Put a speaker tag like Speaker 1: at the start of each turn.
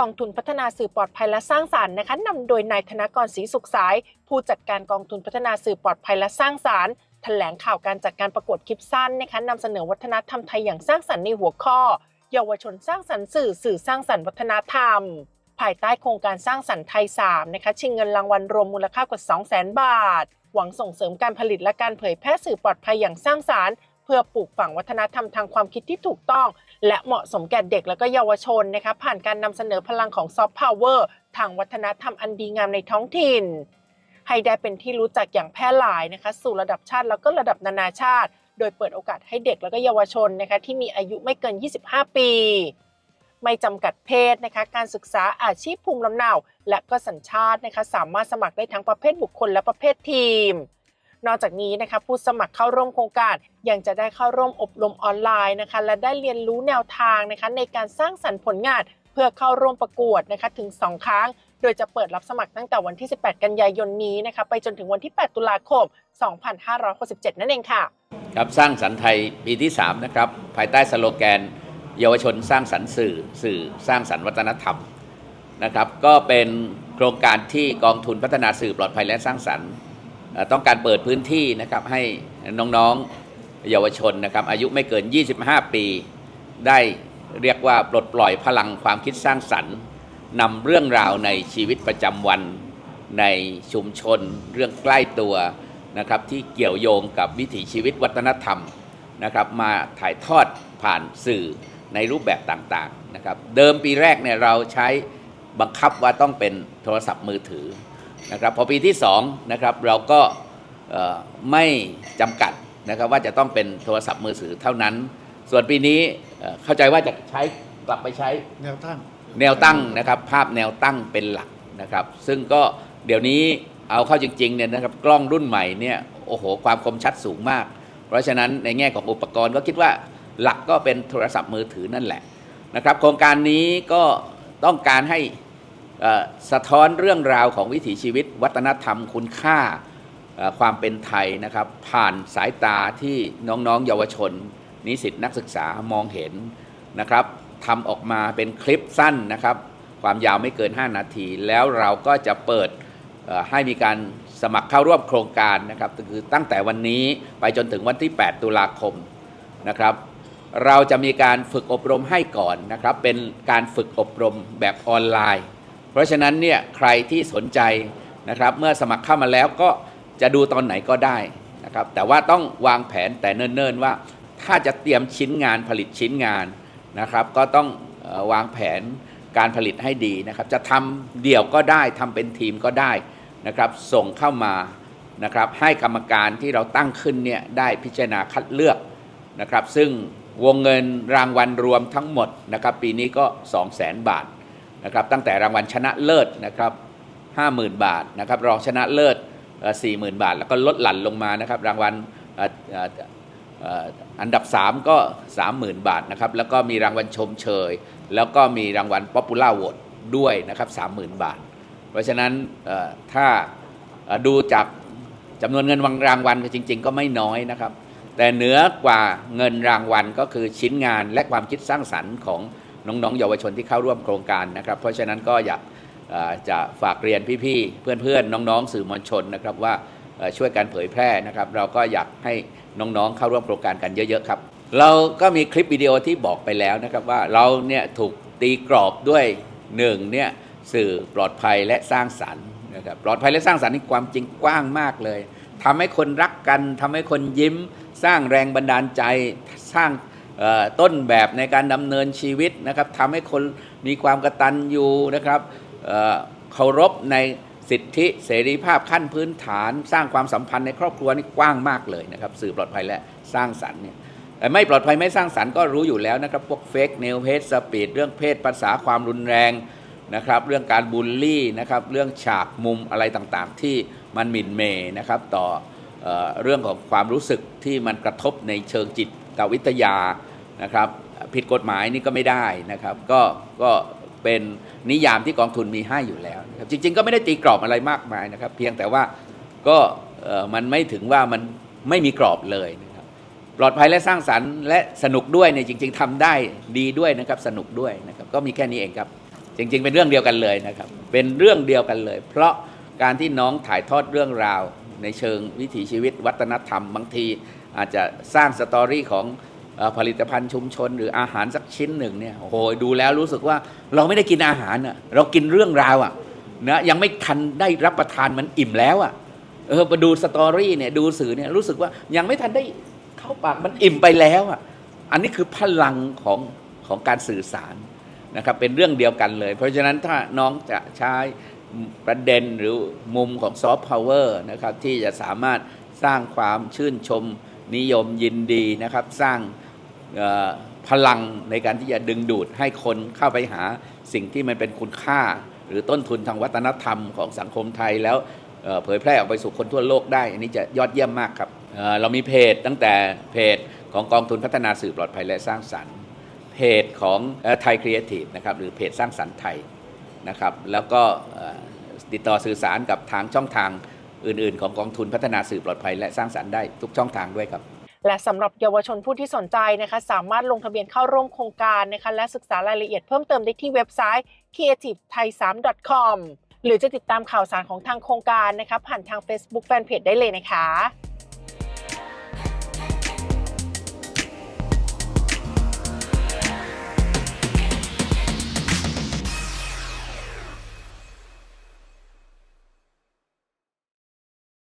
Speaker 1: กองทุนพัฒนาสื่อปลอดภัยและสร้างสารรค์นะคะนำโดยนายธนกรศรีสุขสาย ผู้จัดการกองทุนพัฒนาสื่อปลอดภัยและสร้างสารรค์แถลงข่าวการจัดการประกวดคลิปสั้นนะคะนำเสนอวัฒนธรรมไทยอย่างสร้างสรรค์ในหัวข้อ เยาวชนสร้างสรรค์สื่อสื่อสร้างสรรค์วัฒนธรรม ภายใต้โครงการสร้างสรรค์ไทย 3 นะคะชิงเงินรางวัลรวมมูลค่ากว่า 200,000 บาท หวังส่งเสริมการผลิตและการเผยแพร่สื่อปลอดภัยอย่างสร้างสารรค์ พื่อปลูกฝังวัฒนธรรมทางความคิดที่ถูกต้อง และเหมาะสมแก่เด็กและก็เยาวชนนะคะผ่านการนำเสนอพลังของซอฟต์พาวเวอร์ทางวัฒนธรรมอันดีงามในท้องถิ่น ให้ได้เป็นที่รู้จักอย่างแพร่หลายนะคะสู่ระดับชาติแล้วก็ระดับนานาชาติ โดยเปิดโอกาสให้เด็กและก็เยาวชนนะคะที่มีอายุไม่เกิน 25 ปีไม่จำกัดเพศนะคะการศึกษาอาชีพภูมิลำเนา และก็สัญชาตินะคะสามารถสมัครได้ทั้งประเภทบุคคลและประเภททีม นอกจากนี้นะคะผู้สมัครเข้าร่วมโครงการยังจะได้เข้าร่วมอบรมออนไลน์นะคะและได้เรียนรู้แนวทางนะคะในการสร้างสรรค์ผลงาน เพื่อเข้าร่วมประกวดนะคะถึง 2 ครั้ง โดยจะเปิดรับสมัครตั้งแต่วันที่ 18 กันยายนนี้นะคะไปจนถึงวันที่ 8 ตุลาคม 2567 นั่นเองค่ะ
Speaker 2: ครับสร้างสรรค์ไทยปีที่ 3 นะครับ ภายใต้สโลแกน เยาวชนสร้างสรรค์สื่อ สื่อสร้างสรรค์วัฒนธรรมนะครับ ก็เป็นโครงการที่กองทุนพัฒนาสื่อปลอดภัยและสร้างสรรค์ ต้องการเปิดพื้นที่นะครับให้น้องๆเยาวชนนะครับอายุไม่เกิน 25 ปี ได้เรียกว่าปลดปล่อยพลังความคิดสร้างสรรค์นำเรื่องราวในชีวิตประจำวันในชุมชน เรื่องใกล้ตัวนะครับที่เกี่ยวโยงกับวิถีชีวิตวัฒนธรรมนะครับมาถ่ายทอดผ่านสื่อในรูปแบบต่างๆนะครับเดิมปีแรกเนี่ยเราใช้บังคับว่าต้องเป็นโทรศัพท์มือถือ นะครับพอปีที่2นะครับเราก็เอ่อไม่จำกัดนะครับว่าจะต้องเป็นโทรศัพท์มือถือเท่านั้น ส่วนปีนี้เอ่อเข้าใจว่าจะใช้กลับไปใช้
Speaker 3: แนวตั้ง
Speaker 2: แนวตั้งนะครับภาพแนวตั้งเป็นหลักนะครับ ซึ่งก็เดี๋ยวนี้เอาเข้าจริงๆเนี่ยนะครับกล้องรุ่นใหม่เนี่ยโอ้โหความคมชัดสูงมาก เพราะฉะนั้นในแง่ของอุปกรณ์ก็คิดว่าหลักก็เป็นโทรศัพท์มือถือนั่นแหละนะครับ โครงการนี้ก็ต้องการให้เอ่อ สะท้อนเรื่องราวของวิถีชีวิต วัฒนธรรมคุณค่าความเป็นไทยนะครับ ผ่านสายตาที่น้องๆ เยาวชน นิสิตนักศึกษามองเห็นนะครับทำออกมาเป็นคลิปสั้นนะครับ ความยาวไม่เกิน 5 นาที แล้วเราก็จะเปิดให้มีการสมัครเข้าร่วมโครงการนะครับคือตั้งแต่วันนี้ไปจนถึงวันที่ 8 ตุลาคมนะครับ เราจะมีการฝึกอบรมให้ก่อนนะครับ เป็นการฝึกอบรมแบบออนไลน์ เพราะฉะนั้นเนี่ยใครที่สนใจนะครับเมื่อสมัครเข้ามาแล้วก็จะดูตอนไหนก็ได้นะครับแต่ว่าต้องวางแผนแต่เนิ่นๆว่า ถ้าจะเตรียมชิ้นงานผลิตชิ้นงานนะครับ ก็ต้องวางแผนการผลิตให้ดีนะครับ จะทำเดี่ยวก็ได้ทำเป็นทีมก็ได้นะครับ ส่งเข้ามานะครับ ให้กรรมการที่เราตั้งขึ้นเนี่ยได้พิจารณาคัดเลือกนะครับ ซึ่งวงเงินรางวัลรวมทั้งหมดนะครับ ปีนี้ก็ 2 0 0 0 0 0 บาท นะครับตั้งแต่รางวัลชนะเลิศนะครับ50,000 บาทนะครับรองชนะเลิศสี่หมื่นบาท แล้วก็ลดหลั่นลงมานะครับรางวัลอันดับ 3 ก็ 30,000 บาทนะครับแล้วก็มีรางวัลชมเชย แล้วก็มีรางวัลป๊อปปูล่าโหวตด้วยนะครับ30,000 บาท เพราะฉะนั้นถ้าดูจากจำนวนเงินรางวัลจริง ๆ ก็ไม่น้อยนะครับ แต่เหนือกว่าเงินรางวัลก็คือชิ้นงานและความคิดสร้างสรรค์ของ น้องๆ เยาวชนที่เข้าร่วมโครงการนะครับ เพราะฉะนั้นก็อยากจะฝากเรียนพี่ๆ เพื่อนๆ น้องๆ สื่อมวลชนนะครับว่าช่วยกันเผยแพร่นะครับ เราก็อยากให้น้องๆ เข้าร่วมโครงการกันเยอะๆครับ เราก็มีคลิปวิดีโอที่บอกไปแล้วนะครับว่าเราเนี่ยถูกตีกรอบด้วยหนึ่งเนี่ยสื่อปลอดภัยและสร้างสรรค์นะครับปลอดภัยและสร้างสรรค์นี่ความจริงกว้างมากเลยทำให้คนรักกันทำให้คนยิ้ม สร้างแรงบันดาลใจสร้าง ต้นแบบในการดำเนินชีวิตนะครับทำให้คนมีความกระตัญญูนะครับเคารพในสิทธิเสรีภาพขั้นพื้นฐาน สร้างความสัมพันธ์ในครอบครัวนี่กว้างมากเลยนะครับสื่อปลอดภัยและสร้างสรรค์เนี่ยแต่ไม่ปลอดภัยไม่สร้างสรรค์ก็รู้อยู่แล้วนะครับพวกเฟกเนลเพจสปีดเรื่องเพศภาษาความรุนแรงนะครับเรื่องการบูลลี่นะครับเรื่องฉากมุมอะไรต่างๆ ที่มันหมิ่นเมย์นะครับต่อเออเรื่องของความรู้สึกที่มันกระทบในเชิงจิตวิทยา นะครับผิดกฎหมายนี่ก็ไม่ได้นะครับ ก็ก็เป็นนิยามที่กองทุนมีให้อยู่แล้วนะครับจริง ๆ ก็ไม่ได้ตีกรอบอะไรมากมายนะครับ เพียงแต่ว่าก็เอ่อมันไม่ถึงว่ามันไม่มีกรอบเลยนะครับปลอดภัยและสร้างสรรค์และสนุกด้วยเนี่ยจริง ๆทำได้ดีด้วยนะครับสนุกด้วยนะครับก็มีแค่นี้เองครับ จริง ๆ เป็นเรื่องเดียวกันเลยนะครับ เป็นเรื่องเดียวกันเลย เพราะการที่น้องถ่ายทอดเรื่องราว ในเชิงวิถีชีวิตวัฒนธรรมบางที อาจจะสร้างสตอรี่ของ ผลิตภัณฑ์ชุมชน หรืออาหารสักชิ้นหนึ่งเนี่ยโอ้โหดูแล้วรู้สึกว่าเราไม่ได้กินอาหารอะเรากินเรื่องราวอะนะยังไม่ทันได้รับประทานมันอิ่มแล้วอะเออมาดูสตอรี่เนี่ยดูสื่อเนี่ยรู้สึกว่ายังไม่ทันได้เข้าปากมันอิ่มไปแล้วอะอันนี้คือพลังของของการสื่อสารนะครับเป็นเรื่องเดียวกันเลย เพราะฉะนั้นถ้าน้องจะใช้ประเด็นหรือมุมของซอฟต์พาวเวอร์นะครับที่จะสามารถสร้างความชื่นชมนิยมยินดีนะครับสร้างพลังในการที่จะดึงดูดให้คนเข้าไปหาสิ่งที่มันเป็นคุณค่า หรือต้นทุนทางวัฒนธรรมของสังคมไทยแล้วเผยแพร่ออกไปสู่คนทั่วโลกได้ อันนี้จะยอดเยี่ยมมากครับเเรามีเพจตั้งแต่เพจของกองทุนพัฒนาสื่อปลอดภัยและสร้างสรรค์ เพจของไทยครีเอทีฟนะครับหรือเพจสร้างสรรค์ไทยนะครับแล้วก็ติดต่อสื่อสารกับทางช่องทาง อื่น ๆ ของกองทุนพัฒนาสื่อปลอดภัย และสร้างสรรค์ได้ทุกช่องทางด้วยครับ
Speaker 1: และสำหรับเยาวชนผู้ที่สนใจนะคะ สามารถลงทะเบียนเข้าร่วมโครงการนะคะ และศึกษารายละเอียดเพิ่มเติมได้ที่เว็บไซต์ creativethai3.com หรือจะติดตามข่าวสารของทางโครงการนะคะ ผ่านทาง Facebook Fanpage ได้เลยนะคะ